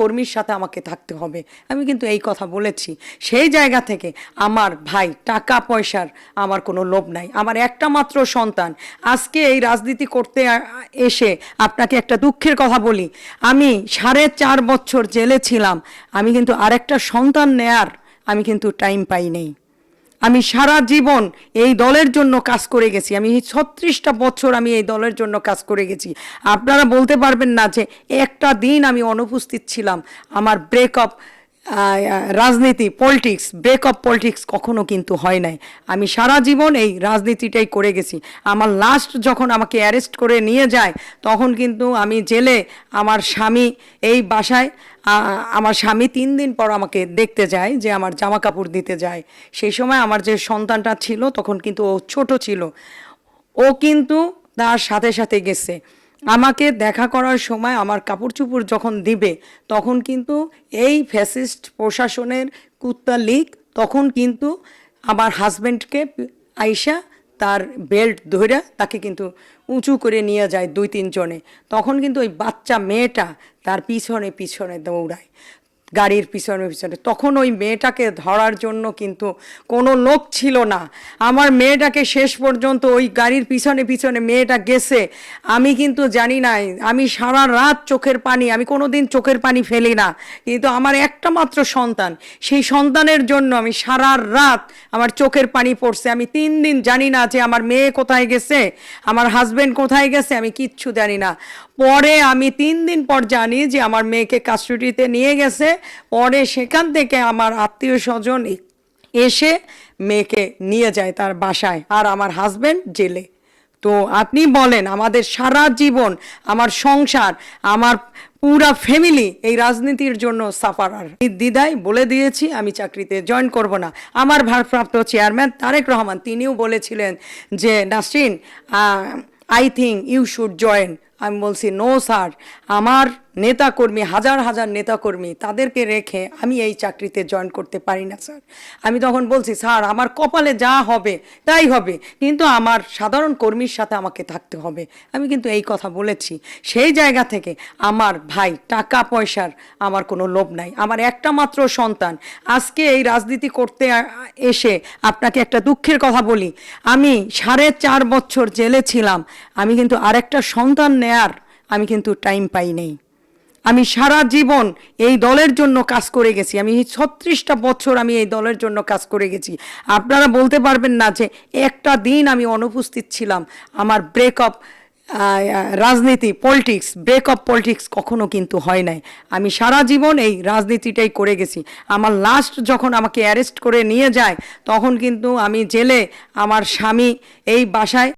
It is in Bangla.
কর্মীর সাথে আমাকে থাকতে হবে। আমি কিন্তু এই কথা বলেছি। সেই জায়গা থেকে আমার ভাই টাকা পয়সার আমার কোনো লোভ নাই। আমার একটা মাত্র সন্তান। আজকে এই রাজনীতি করতে এসে আপনাকে একটা দুঃখের কথা বলি। আমি সাড়ে চার বছর জেলে ছিলাম। আমি কিন্তু আরেকটা সন্তান নেয়ার আমি কিন্তু টাইম পাই নেই। আমি সারা জীবন এই দলের জন্য কাজ করে গেছি। আমি ছত্রিশটা বছর আমি এই দলের জন্য কাজ করে গেছি। আপনারা বলতে পারবেন না যে একটা দিন আমি অনুপস্থিত ছিলাম। আমার ব্রেকআপ রাজনীতি পলিটিক্স ব্রেক অফ পলিটিক্স কখনো কিন্তু হয় নাই। আমি সারা জীবন এই রাজনীতিটাই করে গেছি। আমার লাস্ট যখন আমাকে অ্যারেস্ট করে নিয়ে যায়, তখন কিন্তু আমি জেলে আমার স্বামী এই বাসায় আমার স্বামী তিন দিন পর আমাকে দেখতে যায় যে আমার জামা কাপড় দিতে যায়। সেই সময় আমার যে সন্তানটা ছিল, তখন কিন্তু ও ছোট ছিল। ও কিন্তু তার সাথে সাথে গেছে। আমাকে দেখা করার সময় আমার কাপড় চুপড় যখন দিবে, তখন কিন্তু এই ফ্যাসিস্ট প্রশাসনের কুত্তা লিগ, তখন কিন্তু আমার হাজব্যান্ডকে আইসা তার বেল্ট ধরে তাকে কিন্তু উঁচু করে নিয়ে যায় দুই তিনজনে। তখন কিন্তু ওই বাচ্চা মেয়েটা তার পিছনে পিছনে দৌড়ায়। গাড়ির পিছনে পিছনে। তখন ওই মেয়েটাকে ধরার জন্য কিন্তু কোনো লোক ছিল না। আমার মেয়েটাকে শেষ পর্যন্ত ওই গাড়ির পিছনে পিছনে মেয়েটা গেছে। আমি কিন্তু জানি না আমি সারা রাত চোখের পানি, আমি কোনো দিন চোখের পানি ফেলি না। কিন্তু আমার একটা মাত্র সন্তান, সেই সন্তানের জন্য আমি সারা রাত আমার চোখের পানি পড়ছে। আমি তিন দিন জানি না যে আমার মেয়ে কোথায় গেছে, আমার হাজব্যান্ড কোথায় গেছে, আমি কিচ্ছু জানি না। পরে আমি তিন দিন পর জানি যে আমার মেয়েকে কাস্টডিতে নিয়ে গেছে। পরে সেখান থেকে আমার আত্মীয় স্বজন এসে মেয়েকে নিয়ে যায় তার বাসায় আর আমার হাজবেন্ড জেলে। তো আপনি বলেন, আমাদের সারা জীবন আমার সংসার, আমার পুরা ফ্যামিলি এই রাজনীতির জন্য সাফারার দিদাই বলে দিয়েছি, আমি চাকরিতে জয়েন করব না। আমার ভারপ্রাপ্ত চেয়ারম্যান তারেক রহমান, তিনিও বলেছিলেন যে, Nasrin I think you should join আমি বলছি নো স্যার আমার নেতাকর্মী, হাজার হাজার নেতাকর্মী তাদেরকে রেখে আমি এই চাকরিতে জয়েন করতে পারি না স্যার আমি তখন বলছি, স্যার, আমার কপালে যা হবে, তাই হবে। কিন্তু আমার সাধারণ কর্মীর সাথে আমাকে থাকতে হবে। আমি কিন্তু এই কথা বলেছি। সেই জায়গা থেকে আমার ভাই টাকা পয়সার আমার কোনো লোভ নাই। আমার একটা মাত্র সন্তান। আজকে এই রাজনীতি করতে এসে আপনাকে একটা দুঃখের কথা বলি। আমি সাড়ে চার বছর জেলে ছিলাম। আমি কিন্তু আরেকটা সন্তান নেয়ার আমি কিন্তু টাইম পাই নেই। আমি সারা জীবন এই দলের জন্য কাজ করে গেছি। আমি ছত্রিশটা বছর আমি এই দলের জন্য কাজ করে গেছি। আপনারা বলতে পারবেন না যে একটা দিন আমি অনুপস্থিত ছিলাম। আমার ব্রেকআপ রাজনীতি পলিটিক্স ব্রেকআপ পলিটিক্স কখনো কিন্তু হয় নাই। আমি সারা জীবন এই রাজনীতিটাই করে গেছি। আমার লাস্ট যখন আমাকে অ্যারেস্ট করে নিয়ে যায়, তখন কিন্তু আমি জেলে আমার স্বামী এই বাসায়